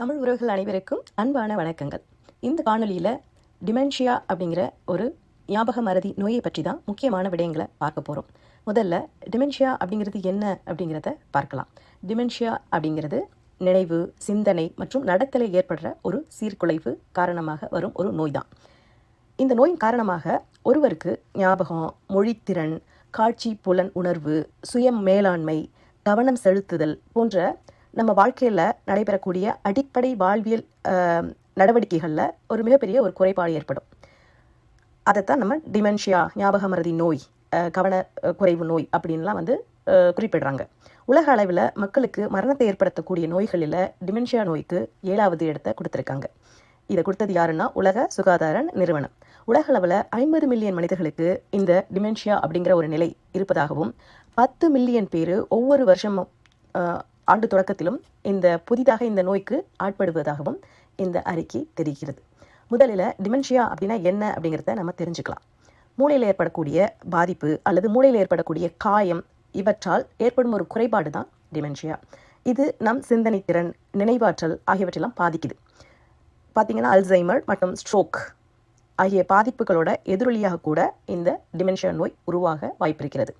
தமிழ் உறவுகள் அனைவருக்கும் அன்பான வணக்கங்கள். இந்த காணொலியில் டிமென்ஷியா அப்படிங்கிற ஒரு ஞாபக மறதி நோயை பற்றி தான் முக்கியமான விடயங்களை பார்க்க போகிறோம் முதல்ல டிமென்ஷியா அப்படிங்கிறது என்ன அப்படிங்கிறத பார்க்கலாம். டிமென்ஷியா அப்படிங்கிறது நினைவு சிந்தனை மற்றும் நடத்தலை ஏற்படுற ஒரு சீர்குலைவு காரணமாக வரும் ஒரு நோய் தான். இந்த நோயின் காரணமாக ஒருவருக்கு ஞாபகம் மொழித்திறன் காட்சி புலன் உணர்வு சுய மேலாண்மை கவனம் செலுத்துதல் போன்ற நம்ம வாழ்க்கையில் நடைபெறக்கூடிய அடிப்படை வாழ்வியல் நடவடிக்கைகளில் ஒரு மிகப்பெரிய ஒரு குறைபாடு ஏற்படும். அதைத்தான் நம்ம டிமென்ஷியா ஞாபகமரதி நோய் கவன குறைவு நோய் அப்படின்லாம் வந்து குறிப்பிடுறாங்க. உலக அளவில் மக்களுக்கு மரணத்தை ஏற்படுத்தக்கூடிய நோய்களில் டிமென்ஷியா நோய்க்கு ஏழாவது இடத்தை கொடுத்துருக்காங்க. இதை கொடுத்தது யாருன்னா உலக சுகாதார நிறுவனம். உலக அளவில் ஐம்பது மில்லியன் மனிதர்களுக்கு இந்த டிமென்ஷியா அப்படிங்கிற ஒரு நிலை இருப்பதாகவும் பத்து மில்லியன் பேர் ஒவ்வொரு வருஷமும் ஆண்டு தொடக்கத்திலும் இந்த புதிதாக இந்த நோய்க்கு ஆட்படுவதாகவும் இந்த அறிக்கை தெரிகிறது. முதலில் டிமென்ஷியா அப்படின்னா என்ன அப்படிங்கிறத நம்ம தெரிஞ்சுக்கலாம். மூளையில் ஏற்படக்கூடிய பாதிப்பு அல்லது மூளையில் ஏற்படக்கூடிய காயம் இவற்றால் ஏற்படும் ஒரு குறைபாடு தான் டிமென்ஷியா. இது நம் சிந்தனை திறன் நினைவாற்றல் ஆகியவற்றெல்லாம் பாதிக்குது. பார்த்தீங்கன்னா அல்சைமர் மற்றும் ஸ்ட்ரோக் ஆகிய பாதிப்புகளோட எதிரொலியாக கூட இந்த டிமென்ஷியா நோய் உருவாக வாய்ப்பிருக்கிறது.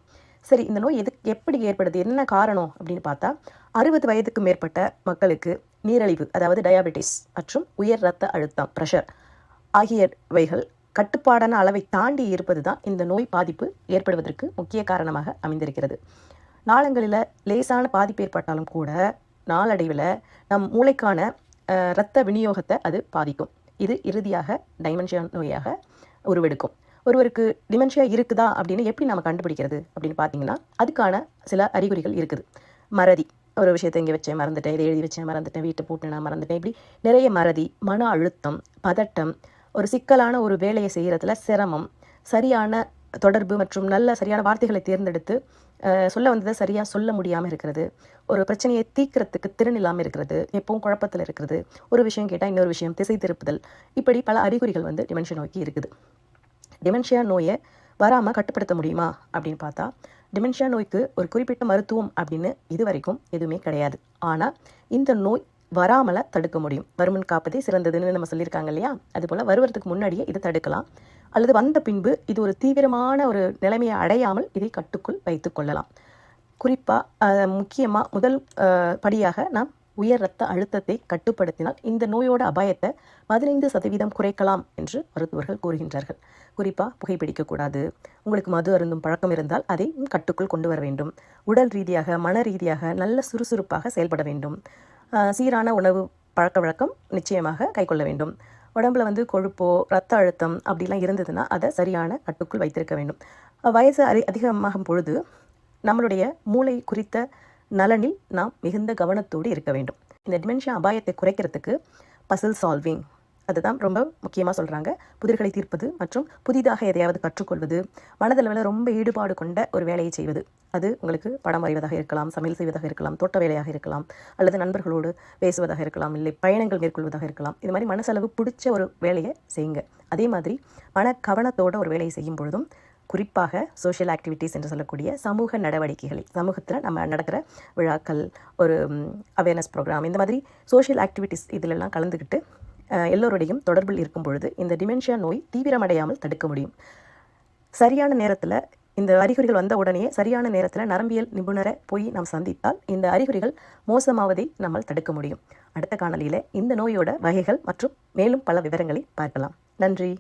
சரி இந்த நோய் எது எப்படி ஏற்படுது? என்ன காரணம்? அப்படின்னு பார்த்தா அறுபது வயதுக்கு மேற்பட்ட மக்களுக்கு நீரழிவு அதாவது டயாபெட்டிஸ் மற்றும் உயர் ரத்த அழுத்தம் ப்ரெஷர் ஆகியவைகள் கட்டுப்பாடான அளவை தாண்டி இருப்பது தான் இந்த நோய் பாதிப்பு ஏற்படுவதற்கு முக்கிய காரணமாக அமைந்திருக்கிறது. நாளங்களில் லேசான பாதிப்பு ஏற்பட்டாலும் கூட நாளடைவில் நம் மூளைக்கான இரத்த விநியோகத்தை அது பாதிக்கும். இது இறுதியாக டைமென்ஷியா நோயாக உருவெடுக்கும். ஒருவருக்கு டிமென்ஷியா இருக்குதா அப்படின்னு எப்படி நம்ம கண்டுபிடிக்கிறது அப்படின்னு பார்த்தீங்கன்னா அதுக்கான சில அறிகுறிகள் இருக்குது. மறதி ஒரு விஷயத்தை இங்கே வச்சேன் மறந்துட்டேன் இதை எழுதி வச்சேன் மறந்துட்டேன் வீட்டை போட்டு நான் மறந்துட்டேன் இப்படி நிறைய மறதி மன அழுத்தம் பதட்டம் ஒரு சிக்கலான ஒரு வேலையை செய்கிறதுல சிரமம் சரியான தொடர்பு மற்றும் நல்ல சரியான வார்த்தைகளை தேர்ந்தெடுத்து சொல்ல வந்ததை சரியாக சொல்ல முடியாமல் இருக்கிறது ஒரு பிரச்சனையை தீக்கிறதுக்கு திறன் இல்லாமல் இருக்கிறது எப்பவும் குழப்பத்தில் இருக்கிறது ஒரு விஷயம் கேட்டால் இன்னொரு விஷயம் திசை திருப்புதல் இப்படி பல அறிகுறிகள் வந்து டிமென்ஷன் நோக்கி இருக்குது. டிமென்ஷியா நோயை வராமல் கட்டுப்படுத்த முடியுமா? அப்படின்னு பார்த்தா டிமென்ஷியா நோய்க்கு ஒரு குறிப்பிட்ட மருத்துவம் அப்படின்னு இது வரைக்கும் எதுவுமே கிடையாது. ஆனால் இந்த நோய் வராமலை தடுக்க முடியும். வருமன் காப்பதே சிறந்ததுன்னு நம்ம சொல்லியிருக்காங்க இல்லையா? அதுபோல் வருவதற்கு முன்னாடியே இதை தடுக்கலாம். அல்லது வந்த பின்பு இது ஒரு தீவிரமான ஒரு நிலைமையை அடையாமல் இதை கட்டுக்குள் வைத்துக்கொள்ளலாம் குறிப்பாக முக்கியமாக முதல் படியாக நாம் உயர் இரத்த அழுத்தத்தை கட்டுப்படுத்தினால் இந்த நோயோட அபாயத்தை பதினைந்து சதவீதம் குறைக்கலாம் என்று மருத்துவர்கள் கூறுகின்றார்கள். குறிப்பாக புகைப்பிடிக்கக்கூடாது உங்களுக்கு மது அருந்தும் பழக்கம் இருந்தால் அதை கட்டுக்குள் கொண்டு வர வேண்டும். உடல் ரீதியாக மன ரீதியாக நல்ல சுறுசுறுப்பாக செயல்பட வேண்டும். சீரான உணவு பழக்க வழக்கம் நிச்சயமாக கைக்கொள்ள வேண்டும். உடம்புல வந்து கொழுப்போ ரத்த அழுத்தம் அப்படிலாம் இருந்ததுன்னா அதை சரியான கட்டுக்குள் வைத்திருக்க வேண்டும். வயசு அறி அதிகமாகும் பொழுது நம்மளுடைய மூளை குறித்த நலனில் நாம் மிகுந்த கவனத்தோடு இருக்க வேண்டும். இந்த டிமென்ஷியா அபாயத்தை குறைக்கிறதுக்கு பசில் சால்விங் அதுதான் ரொம்ப முக்கியமாக சொல்கிறாங்க புதிர்களை தீர்ப்பது மற்றும் புதிதாக எதையாவது கற்றுக்கொள்வது மனதளவில் ரொம்ப ஈடுபாடு கொண்ட ஒரு வேலையை செய்வது. அது உங்களுக்கு படம் வரைவதாக இருக்கலாம் சமையல் செய்வதாக இருக்கலாம் தோட்ட வேலையாக இருக்கலாம் அல்லது நண்பர்களோடு பேசுவதாக இருக்கலாம் இல்லை பயணங்கள் மேற்கொள்வதாக இருக்கலாம். இது மாதிரி மனசளவு பிடிச்ச ஒரு வேலையை செய்யுங்க. அதே மாதிரி மன கவனத்தோட ஒரு வேலையை செய்யும் பொழுதும் குறிப்பாக சோஷியல் ஆக்டிவிட்டீஸ் என்று சொல்லக்கூடிய சமூக நடவடிக்கைகளை சமூகத்தில் நம்ம நடக்கிற விழாக்கள் ஒரு அவேர்னஸ் ப்ரோக்ராம் இந்த மாதிரி சோஷியல் ஆக்டிவிட்டீஸ் இதிலெல்லாம் கலந்துக்கிட்டு எல்லோருடையும் தொடர்பில் இருக்கும் பொழுது இந்த டிமென்ஷியா நோய் தீவிரமடையாமல் தடுக்க முடியும். சரியான நேரத்தில் இந்த அறிகுறிகள் வந்த உடனே சரியான நேரத்தில் நரம்பியல் நிபுணரை போய் நாம் சந்தித்தால் இந்த அறிகுறிகள் மோசமாவதை நம்மால் தடுக்க முடியும். அடுத்த காணொலியில் இந்த நோயோட வகைகள் மற்றும் மேலும் பல விவரங்களை பார்க்கலாம். நன்றி.